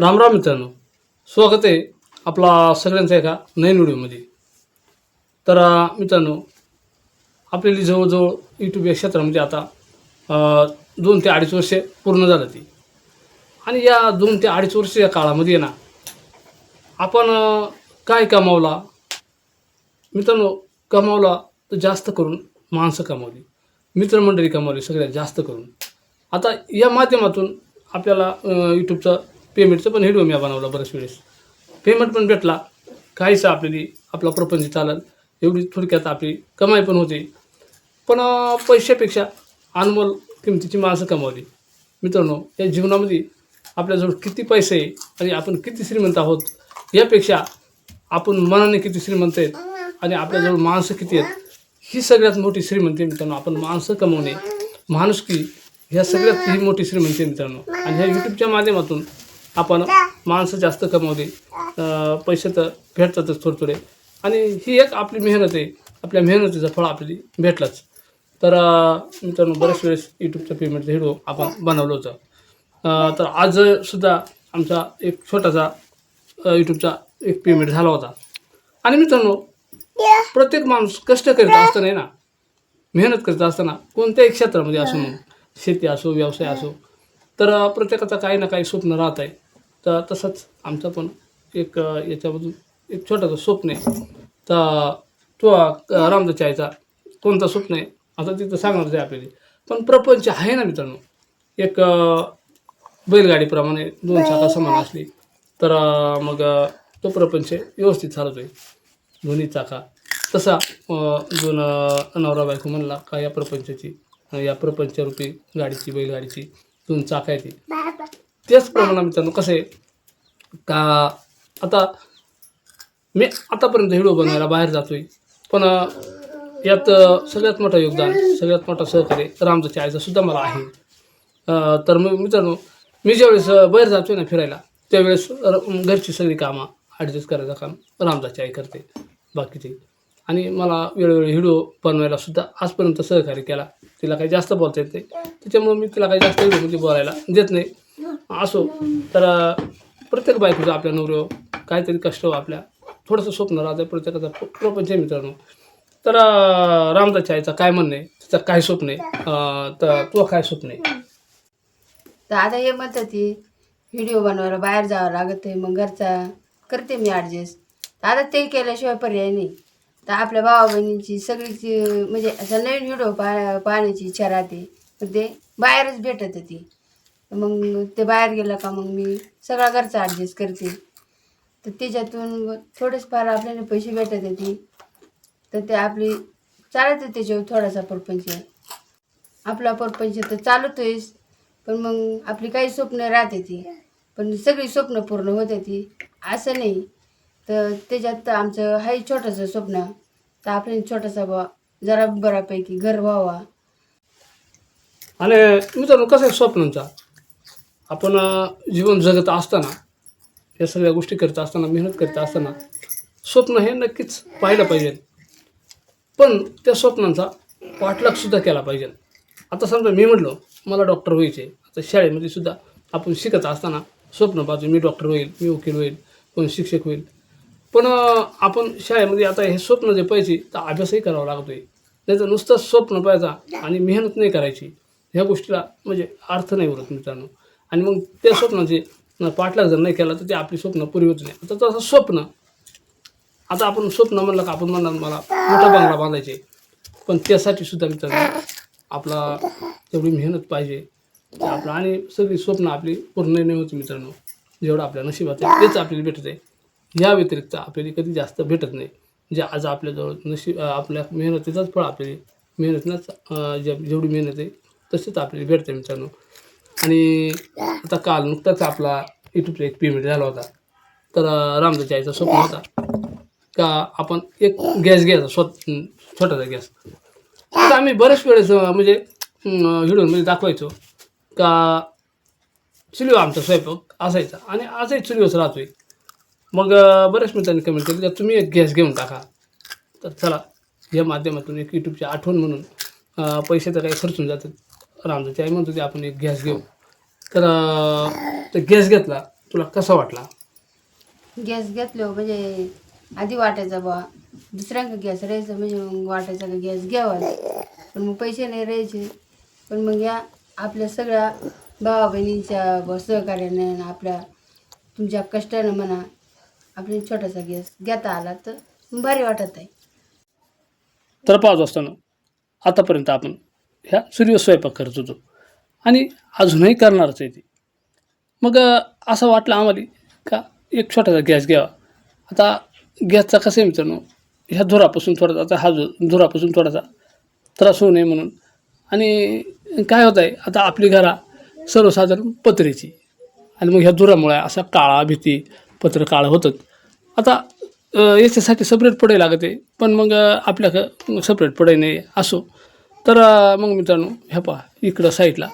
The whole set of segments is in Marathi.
रामराम मित्रांनो. स्वागत आहे आपला सगळ्यांचा एका नवीन व्हिडिओमध्ये. तर मित्रांनो आपल्याला जवळजवळ यूट्यूब या क्षेत्रामध्ये आता दोन ते अडीच वर्षे पूर्ण झालं ती. आणि या दोन ते अडीच वर्ष या काळामध्ये ना आपण काय कमावला? मित्रांनो कमावला तर जास्त करून माणसं कमावली. मित्रमंडळी कमावली सगळ्यात जास्त करून. आता या माध्यमातून आपल्याला यूट्यूबचा पेमेंटचं पण व्हिडिओ मी बनवला बऱ्याच वेळेस. पेमेंट पण भेटला. काहीच आपल्याली आपला प्रपंच चालल. एवढी थोडक्यात आपली कमाई पण होते. पण पैशापेक्षा अनमोल किमतीची माणसं कमावली. मित्रांनो या जीवनामध्ये आपल्याजवळ किती पैसे आहे आणि आपण किती श्रीमंत आहोत यापेक्षा आपण मनाने किती श्रीमंत आहेत आणि आपल्याजवळ माणसं किती आहेत ही सगळ्यात मोठी श्रीमंती मित्रांनो. आपण माणसं कमवणे. माणुसकी ह्या सगळ्यात ही मोठी श्रीमंती मित्रांनो. आणि ह्या यूट्यूबच्या माध्यमातून आपण माणसं जास्त कमवले अं, पैसे तर भेटतातच थोडे थोडे आणि ही एक आपली मेहनत आहे. आपल्या मेहनतीचं फळ आपल्याला भेटलंच. तर मित्रांनो बऱ्याच वेळेस यूट्यूबचं पेमेंटचं व्हिडिओ आपण बनवलं होतं. तर आज सुद्धा आमचा एक छोटासा यूट्यूबचा एक पेमेंट झाला होता. आणि मित्रांनो प्रत्येक माणूस कष्ट करीत असताना ना मेहनत करत असताना कोणत्याही क्षेत्रामध्ये असो शेती असो व्यवसाय असो तर प्रत्येकाचं काही ना काही स्वप्न राहत आहे तर तसंच आमचा पण एक याच्यामधून एक छोटंसं स्वप्न आहे. तर तो अं, रामदास कोणता स्वप्न आहे आता तिथं सांगणार आहे आपल्याला. पण प्रपंच आहे ना मित्रांनो. एक बैलगाडीप्रमाणे दोन चाका समान असली तर मग तो प्रपंच व्यवस्थित चालतो आहे दोन्ही चाका. तसा दोन नवरा बायको म्हणला का या प्रपंचाची या प्रपंचरूपी गाडीची बैलगाडीची दोन चाका आहे ती. त्याचप्रमाणे मित्रांनो कसं आहे का आता मी आतापर्यंत व्हिडिओ बनवायला बाहेर जातो आहे पण यात सगळ्यात मोठं योगदान सगळ्यात मोठा सहकार्य रामदाच्या आईचा सुद्धा मला आहे. तर मग मित्रांनो मी ज्यावेळेस बाहेर बाहेर जातोय ना फिरायला त्यावेळेस र- घरची सगळी कामं ॲडजस्ट करायचं काम रामदाची आई करते बाकीचे. आणि मला वेळोवेळी व्हिडिओ बनवायला सुद्धा आजपर्यंत सहकार्य केला. तिला काही जास्त बोलता येत नाही. त्याच्यामुळे मी तिला काही जास्त व्हिडिओमध्ये बोलायला देत नाही. असो. तर प्रत्येक बायकोचं आपल्या नवऱ्यावर काहीतरी कष्ट हो आपल्या. थोडंसं स्वप्न राहतं प्रत्येकाचं प्रपंच आहे मित्रांनो. तर रामदासच्या आईचं आईचा काय म्हणणं आहे? तिचं काय स्वप्न आहे? तर तो काय स्वप्न आहे? तर आता हे म्हणतात ती व्हिडिओ बनवायला बाहेर जावं लागत आहे मग घरचा करते मी ॲडजस्ट आता ते केल्याशिवाय पर्याय नाही. तर आपल्या भावा बहिणींची सगळीची म्हणजे असं नवीन व्हिडिओ पा पाहण्याची इच्छा राहते. पण ते बाहेरच भेटत ती मग ते बाहेर गेलं का मग मी सगळा घरचा ॲडजस्ट करते. तर त्याच्यातून थोडेच फार आपल्याला पैसे भेटत येते तर ते आपली चालत त्याच्यावर थोडासा परपंच. आपला परपंच तर चालतोयच पण मग आपली काही स्वप्न राहते ती. पण सगळी स्वप्न पूर्ण होते ती. असं नाही. तर त्याच्यात तर आमचं आहे छोटंसं स्वप्न. तर आपल्याला छोटासा बा जरा बऱ्यापैकी घर व्हावा. आणि मित्रांनो कसं आहे स्वप्नांचा? आपण जीवन जगत असताना या सगळ्या गोष्टी करत असताना मेहनत करत असताना स्वप्न हे नक्कीच पाहिलं पाहिजे. पण त्या स्वप्नांचा पाठलागसुद्धा केला पाहिजे. आता समजा मी म्हटलो मला डॉक्टर व्हायचे. आता शाळेमध्ये सुद्धा आपण शिकत असताना स्वप्न पाहतो मी डॉक्टर होईल मी वकील होईल कोण शिक्षक होईल. पण आपण शाळेमध्ये आता हे स्वप्न जे पाहिजे तर अभ्यासही करावा लागतो आहे नाही तर नुसतं स्वप्न पाहायचा आणि मेहनत नाही करायची. ह्या गोष्टीला म्हणजे अर्थ नाही उरत मित्रांनो. आणि मग त्या स्वप्नाचे पाठलाग जर नाही केला तर ते आपली स्वप्न पुरी होत नाही. आता तसं स्वप्न आता आपण स्वप्न म्हणलं का आपण म्हणणार मला मोठा बंगला बांधायचे. पण त्यासाठी सुद्धा मित्रांनो आपला तेवढी मेहनत पाहिजे. आपलं आणि सगळी स्वप्न आपली पूर्ण नाही होती मित्रांनो. जेवढं आपल्या नशिबात आहे तेच आपल्याला भेटत आहे. या व्यतिरिक्त आपल्याला कधी जास्त भेटत नाही. जे आज आपल्याजवळ नशीब आपल्या मेहनतीचाच फळ आपल्याला मेहनतीनंच जे जेवढी मेहनत आहे तसेच आपल्याला भेटते मित्रांनो. आणि आता काल नुकताच आपला यूट्यूबचा एक पेमेंट झाला होता. तर अं, रामदास आईचा स्वप्न होता का आपण एक गॅस घ्यायचा स्वत छोटासा गॅस. तर आम्ही बरेच वेळेस म्हणजे व्हिडिओमध्ये दाखवायचो का चुलीवर आमचा स्वयंपाक असायचा आणि आजही चुलीवरच राहतोय. मग बऱ्याच मित्रांनी कमेंट केली का तुम्ही एक गॅस घेऊन टाका. तर चला या माध्यमातून एक यूट्यूबची आठवण म्हणून पैसे तर काही खर्चून जातात रामदाची आई म्हणतो की आपण एक गॅस घेऊ. तर अं, तो गॅस घेतला. तुला कसा वाटला? गॅस घेतलो म्हणजे आधी वाटायचा बा दुसऱ्यांका गॅस राहायचं म्हणजे मग वाटायचा का गॅस घ्यावा पण मग पैसे नाही राहायचे. पण मग या आपल्या सगळ्या भावा बहिणींच्या ब सहकार्याने आपल्या तुमच्या कष्टानं म्हणा आपली छोटासा गॅस घेता आला तर भारी वाटत आहे. तर पाहत असताना आतापर्यंत आपण ह्या सूर्य स्वयंपाक करत होतो. आणि अजूनही करणारच आहे ती. मग असं वाटलं आम्हाला का एक छोटासा गॅस घ्यावा. आता गॅसचा कसं आहे मित्रांनो ह्या धुरापासून थोडासा आता हा जो धुरापासून थोडासा त्रास होऊ नये म्हणून. आणि काय होत आहे आता आपली घरा सर्वसाधारण पत्रेची. आणि मग ह्या धुरामुळे असा काळा भीती पत्र काळं होतं आता याच्यासाठी सपरेट पडायला लागते पण मग आपल्या सपरेट पडाय नाही असो. तर मग मित्रांनो ह्या पहा इकडं साईडला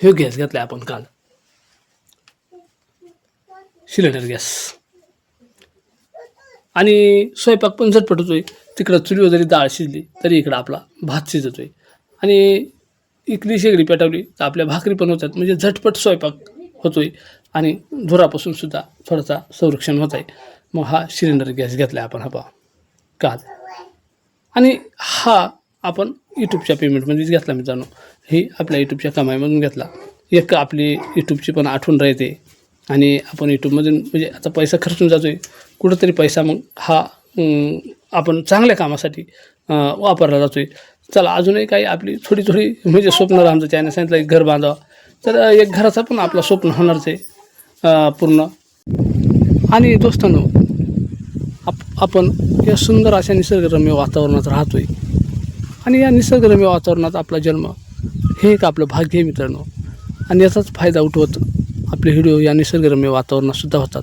हे गॅस घेतला आपण काल. सिलेंडर गॅस आणि स्वयंपाक पण झटपट होतोय. तिकडं चुलीवर जरी डाळ शिजली तरी इकडं आपला भात शिजतोय. आणि इकडी शेगडी पेटवली तर आपल्या भाकरी पण होतात. म्हणजे झटपट स्वयंपाक होतोय. आणि धुरापासून सुद्धा थोडासा संरक्षण होत आहे मग हा सिलेंडर गॅस घेतला आपण हा पहा काल. आणि हा आपण यूट्यूबच्या पेमेंटमध्येच घेतला मित्रांनो. ही आपल्या यूट्यूबच्या कमाईमधून घेतला. एक आपली यूट्यूबची पण आठवण राहते. आणि आपण यूट्यूबमधून म्हणजे आता पैसा खर्चून जातो आहे कुठंतरी पैसा मग हा आपण चांगल्या कामासाठी वापरला जातो आहे चला अजूनही काही आपली थोडी थोडी म्हणजे स्वप्न आमचं त्याने सांगितलं एक घर बांधावं. तर एक घराचा पण आपलं स्वप्न होणारच आहे पूर्ण. आणि दोस्तांनो आप आपण या सुंदर अशा निसर्गरम्य वातावरणात राहतो आहे आणि या निसर्गरम्य वातावरणात आपला जन्म हे एक आपलं भाग्य आहे मित्रांनो. आणि याचाच फायदा उठवत आपले व्हिडिओ या निसर्गरम्य वातावरणातसुद्धा होतात.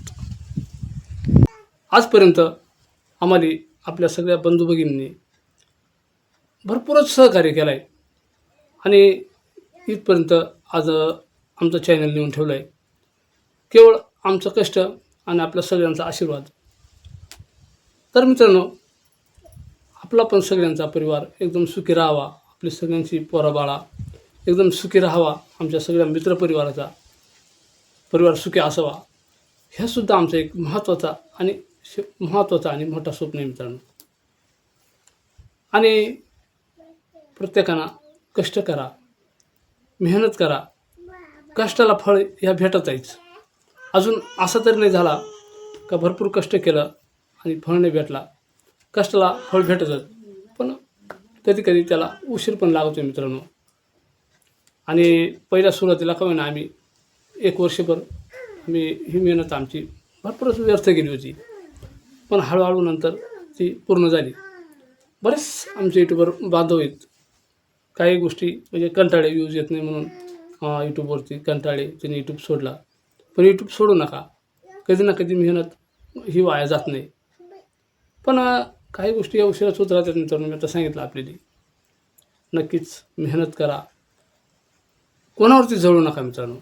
आजपर्यंत आम्हाला आपल्या सगळ्या बंधू भगिनींनी भरपूरच सहकार्य केलं आहे आणि इथपर्यंत आज आमचं चॅनल नेऊन ठेवलं आहे केवळ आमचं कष्ट आणि आपल्या सगळ्यांचा आशीर्वाद. तर मित्रांनो आपला पण सगळ्यांचा परिवार एकदम सुखी राहावा आपली सगळ्यांची पोराबाळा एकदम सुखी राहावा आमच्या सगळ्या मित्रपरिवाराचा परिवार सुखी असावा. ह्यासुद्धा आमचा एक महत्त्वाचा आणि महत्त्वाचा आणि मोठा स्वप्न आहे मित्रांनो. आणि प्रत्येकानं कष्ट करा मेहनत करा कष्टाला फळ ह्या भेटत आहेच अजून असा तरी नाही झाला का भरपूर कष्ट केलं आणि फळ नाही भेटला. कष्टाला फळ भेटतच. पण कधी कधी त्याला उशीर पण लागतो मित्रांनो. आणि पहिल्या सुरुवातीला का ना आम्ही एक वर्षभर मी ही मेहनत आमची भरपूरच व्यर्थ गेली होती. पण हळूहळू नंतर ती पूर्ण झाली. बरेच आमचे यूट्यूबर बांधव आहेत. काही गोष्टी म्हणजे कंटाळे व्ह्यूज येत नाही म्हणून यूट्यूबवरती कंटाळे त्यांनी यूट्यूब सोडला. पण यूट्यूब सोडू नका. कधी ना कधी मेहनत ही वाया जात नाही. पण काही गोष्टी या उशिराच होत राहतात मित्रांनो मी आता सांगितलं आपल्याला. नक्कीच मेहनत करा. कोणावरती जळू नका मित्रांनो.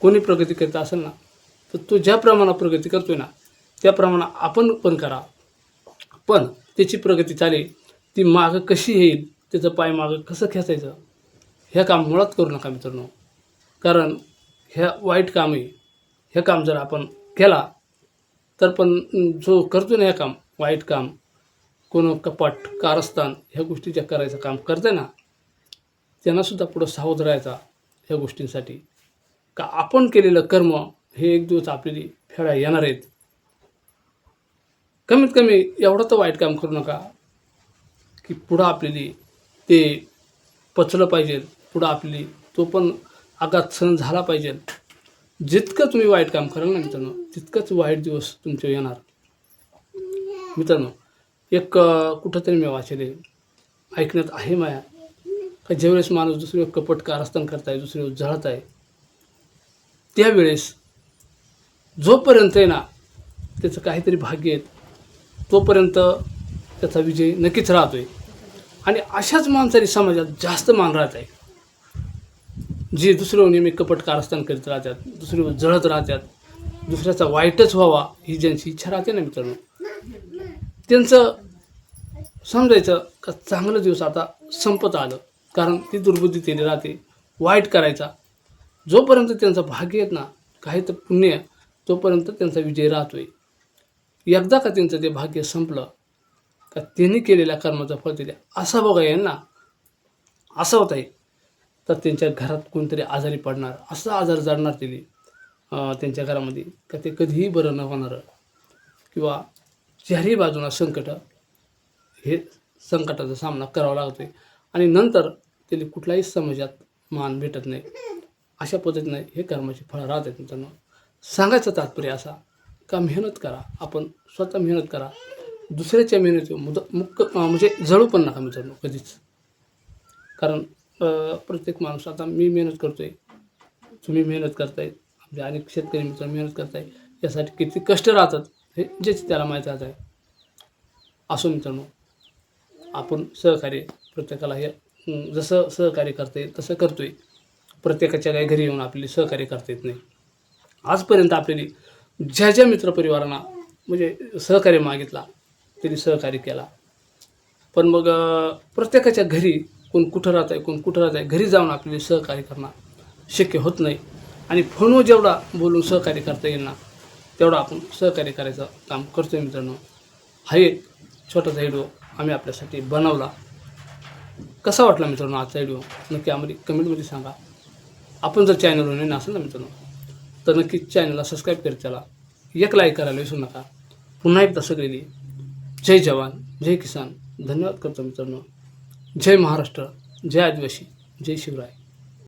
कोणी प्रगती करत असेल ना तर तो ज्या प्रमाणात प्रगती करतोय ना त्या प्रमाणात आपण पण करा. पण त्याची प्रगती चालेल ती मागं कशी येईल त्याचं पाय मागं कसं खेचायचं ह्या काम मुळात करू नका मित्रांनो. कारण ह्या वाईट काम आहे हे काम जर आपण केला तर पण जो करतो ना हे काम वाईट काम कोण कपाट कारस्थान ह्या गोष्टी ज्या करायचं काम करते ना त्यांनासुद्धा पुढं सावध राहायचा ह्या गोष्टींसाठी. का आपण केलेलं कर्म हे एक दिवस आपल्याला फेडा येणार आहेत. कमीत कमी एवढं तर वाईट काम करू नका की पुढं आपल्याला ते पचलं पाहिजे पुढं आपली तो पण आघात सहन झाला पाहिजे. जितकं तुम्ही वाईट काम कराल ना मित्रांनो तितकंच वाईट दिवस तुमचे येणार. मित्रांनो एक कुठंतरी मी वाचले. ऐकण्यात आहे माया. का ज्यावेळेस माणूस दुसरे कपट कारस्थान करताय दुसरे जळत आहे त्यावेळेस जोपर्यंत आहे ना त्याचं काहीतरी भाग्य आहेत तोपर्यंत त्याचा विजय नक्कीच राहतो आहे आणि अशाच माणसाने समाजात जास्त मान राहत आहे. जे दुसऱ्यावर नेहमी कपट कारस्थान करीत राहतात दुसरीवर जळत राहतात दुसऱ्याचा वाईटच व्हावा ही ज्यांची इच्छा राहते ना मित्रांनो त्यांचं समजायचं का चांगलं दिवस आता संपत आलं. कारण ती दुर्बुद्धी त्यांनी राहते. वाईट करायचा. जोपर्यंत त्यांचं भाग्य येत ना काही तर पुण्य तोपर्यंत त्यांचा विजय राहतोय. एकदा का त्यांचं ते भाग्य संपलं का त्यांनी केलेल्या कर्माचं फळ दिले असा बघा यांना. असं होत आहे तर त्यांच्या घरात कोणतरी आजारी पडणार असा आजार जाणणार त्यांनी त्यांच्या घरामध्ये. का ते कधीही बरं न होणार. किंवा चारही बाजूला संकट हे संकटाचा सामना करावा लागतो आहे आणि नंतर त्याला कुठलाही समाजात मान भेटत नाही. अशा पद्धतीने हे कर्माची फळं राहतात मित्रांनो. सांगायचं तात्पर्य असा का मेहनत करा. आपण स्वतः मेहनत करा. दुसऱ्याच्या मेहनती मुद मुक्क म्हणजे जळू पण नका मित्रांनो कधीच. कारण प्रत्येक माणूस आता मी मेहनत करतो आहे तुम्ही मेहनत करताय. आपले अनेक शेतकरी मित्र मेहनत करताय. यासाठी किती कष्ट राहतात. हे जेच त्याला माहीत राहत आहे. असो मित्रांनो आपण सहकार्य प्रत्येकाला हे जसं सहकार्य करता येईल तसं करतो आहे प्रत्येकाच्या काही घरी येऊन आपली सहकार्य करता येत नाही. आजपर्यंत आपल्याला ज्या ज्या मित्रपरिवारांना म्हणजे सहकार्य मागितला त्यांनी सहकार्य केला. पण मग प्रत्येकाच्या घरी कोण कुठं राहत आहे कोण कुठं राहत आहे घरी जाऊन आपल्याला सहकार्य करणं शक्य होत नाही. आणि फोनवर जेवढा बोलून सहकार्य करता येईल ना तेवढं आपण सहकार्य करायचं काम करतोय मित्रांनो. हा एक छोटासा व्हिडिओ आम्ही आपल्यासाठी बनवला. कसा वाटला मित्रांनो आजचा व्हिडिओ नक्की आम्हाला कमेंटमध्ये सांगा. आपण जर चॅनलवर नवीन असेल ना मित्रांनो तर नक्की चॅनलला सबस्क्राईब करत त्याला एक लाईक करायला विसरू नका. पुन्हा एकदा सगळी जय जवान जय किसान. धन्यवाद करतो मित्रांनो. जय महाराष्ट्र जय आदिवासी जय शिवराय.